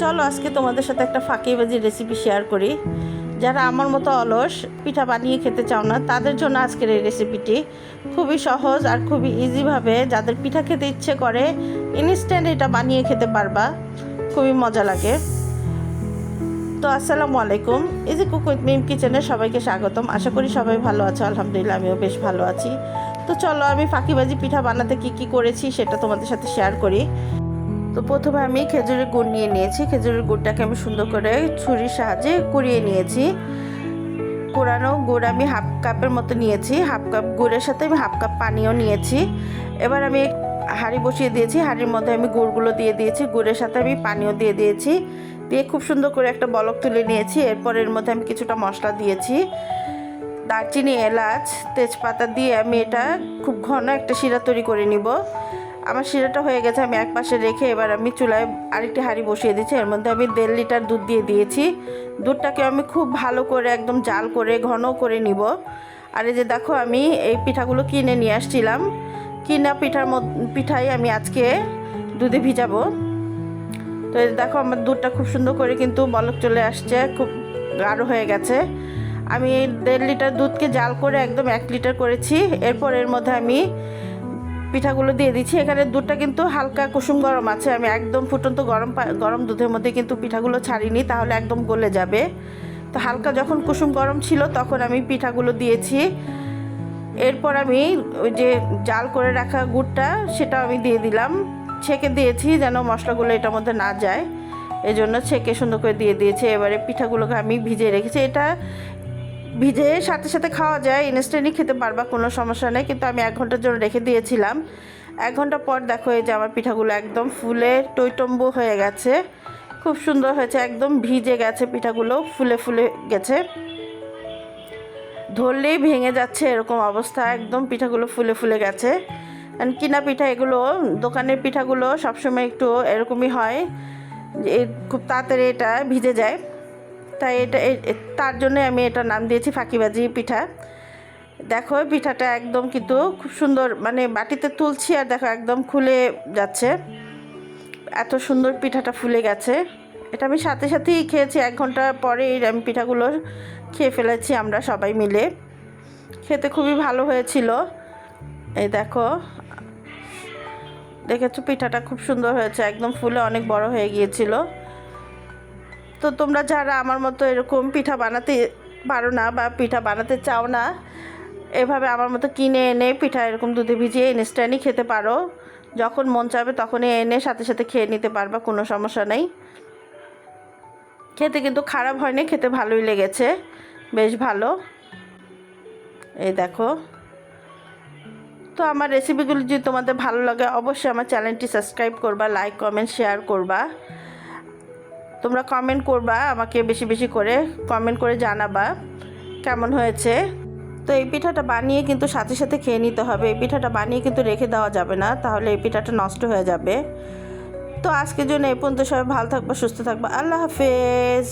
চলো আজকে তোমাদের সাথে একটা ফাঁকিবাজি রেসিপি শেয়ার করি। যারা আমার মতো অলস, পিঠা বানিয়ে খেতে চাও না, তাদের জন্য আজকের এই রেসিপিটি খুবই সহজ আর খুবই ইজিভাবে যাদের পিঠা খেতে ইচ্ছে করে ইনস্ট্যান্ট এটা বানিয়ে খেতে পারবা। খুবই মজা লাগে। তো আসসালামু আলাইকুম যে কুক উইথ মিম কিচেনে সবাইকে স্বাগতম। আশা করি সবাই ভালো আছো, আলহামদুলিল্লাহ আমিও বেশ ভালো আছি। তো চলো আমি ফাঁকিবাজি পিঠা বানাতে কি কি করেছি সেটা তোমাদের সাথে শেয়ার করি। তো প্রথমে আমি খেজুরের গুড় নিয়ে নিয়েছি। খেজুরের গুড়টাকে আমি সুন্দর করে ছুরির সাহায্যে কুড়িয়ে নিয়েছি। কোরানো গুড় আমি হাফ কাপের মতো নিয়েছি। হাফ কাপ গুড়ের সাথে আমি হাফ কাপ পানিও নিয়েছি। এবার আমি হাঁড়ি বসিয়ে দিয়েছি। হাঁড়ির মধ্যে আমি গুড়গুলো দিয়ে দিয়েছি। গুড়ের সাথে আমি পানিও দিয়ে দিয়েছি। দিয়ে খুব সুন্দর করে একটা বলক তুলে নিয়েছি। এরপর এর মধ্যে আমি কিছুটা মশলা দিয়েছি। দারচিনি, এলাচ, তেজপাতা দিয়ে আমি এটা খুব ঘন একটা শিরা তৈরি করে নিব। আমার শিরাটা হয়ে গেছে, আমি এক পাশে রেখে এবার আমি চুলায় আরেকটি হাঁড়ি বসিয়ে দিচ্ছি এর মধ্যে আমি দেড় লিটার দুধ দিয়ে দিয়েছি। দুধটাকে আমি খুব ভালো করে একদম জাল করে, ঘন করে নিব। আর এই যে দেখো, আমি এই পিঠাগুলো কিনে নিয়ে আসছিলাম। কিনা পিঠার পিঠাই আমি আজকে দুধে ভিজাবো। তো এই দেখো, আমার দুধটা খুব সুন্দর করে কিন্তু বলক চলে আসছে, খুব গাঢ় হয়ে গেছে। আমি দেড় লিটার দুধকে জাল করে একদম এক লিটার করেছি। এরপর এর মধ্যে আমি পিঠাগুলো দিয়ে দিচ্ছি। এখানে দুধটা কিন্তু হালকা কুসুম গরম আছে। আমি একদম ফুটন্ত গরম গরম দুধের মধ্যে কিন্তু পিঠাগুলো ছাড়িনি, তাহলে একদম গলে যাবে। তো হালকা যখন কুসুম গরম ছিল, তখন আমি পিঠাগুলো দিয়েছি। এরপর আমি ওই যে জাল করে রাখা গুড়টা সেটা আমি দিয়ে দিলাম। ছেঁকে দিয়েছি যেন মশলাগুলো এটার মধ্যে না যায়। এই জন্য ছেঁকে সুন্দর করে দিয়ে দিয়েছি। এবারে পিঠাগুলোকে আমি ভিজিয়ে রেখেছি। এটা ভিজে সাথে সাথে খাওয়া যায় ইনস্ট্যান্টই খেতে পারবা, কোনো সমস্যা নেই। কিন্তু আমি এক ঘণ্টার জন্য রেখে দিয়েছিলাম। এক ঘণ্টা পর দেখো এই যে আমার পিঠাগুলো একদম ফুলে টইটম্বু হয়ে গেছে। খুব সুন্দর হয়েছে, একদম ভিজে গেছে পিঠাগুলো, ফুলে ফুলে গেছে। ধরলেই ভেঙে যাচ্ছে এরকম অবস্থা, একদম পিঠাগুলো ফুলে ফুলে গেছে। আর কিনা পিঠা এগুলো, দোকানের পিঠাগুলো সবসময় একটু এরকমই হয় খুব তাড়াতাড়ি এটা ভিজে যায়। তাই এটা তার জন্য আমি এটা নাম দিয়েছি ফাঁকিবাজি পিঠা। দেখো পিঠাটা একদম কিন্তু খুব সুন্দর মানে বাটিতে তুলছি আর দেখো একদম খুলে যাচ্ছে। এত সুন্দর পিঠাটা ফুলে গেছে। এটা আমি সাথে সাথেই খেয়েছি, এক ঘণ্টা পরেই আমি পিঠাগুলো খেয়ে ফেলেছি আমরা সবাই মিলে। খেতে খুবই ভালো হয়েছিল। এই দেখো, দেখেছ পিঠাটা খুব সুন্দর হয়েছে, একদম ফুলে অনেক বড় হয়ে গিয়েছিল। তো তোমরা যারা আমার মতো এরকম পিঠা বানাতে পারো না বা পিঠা বানাতে চাও না, এভাবে আমার মতো কিনে এনে পিঠা এরকম দুধে ভিজিয়ে ইনস্ট্যান্টই খেতে পারো। যখন মন চাবে তখনই এনে সাথে সাথে খেয়ে নিতে পারবা, কোনো সমস্যা নেই। খেতে কিন্তু খারাপ হয়নি খেতে ভালোই লেগেছে, বেশ ভালো। এই দেখো। তো আমার রেসিপিগুলো যদি তোমাদের ভালো লাগে, অবশ্যই আমার চ্যানেলটি সাবস্ক্রাইব করবা লাইক কমেন্ট শেয়ার করবা। তোমরা কমেন্ট করবা আমাকে বেশি বেশি করে কমেন্ট করে জানাবা কেমন হয়েছে। তো এই পিঠাটা বানিয়ে কিন্তু সাথে সাথে খেয়ে নিতে হবে। এই পিঠাটা বানিয়ে কিন্তু রেখে দেওয়া যাবে না, তাহলে এই পিঠাটা নষ্ট হয়ে যাবে। তো আজকের জন্য এই পর্যন্ত সবাই ভালো থাকবা, সুস্থ থাকবা। আল্লাহ হাফেজ।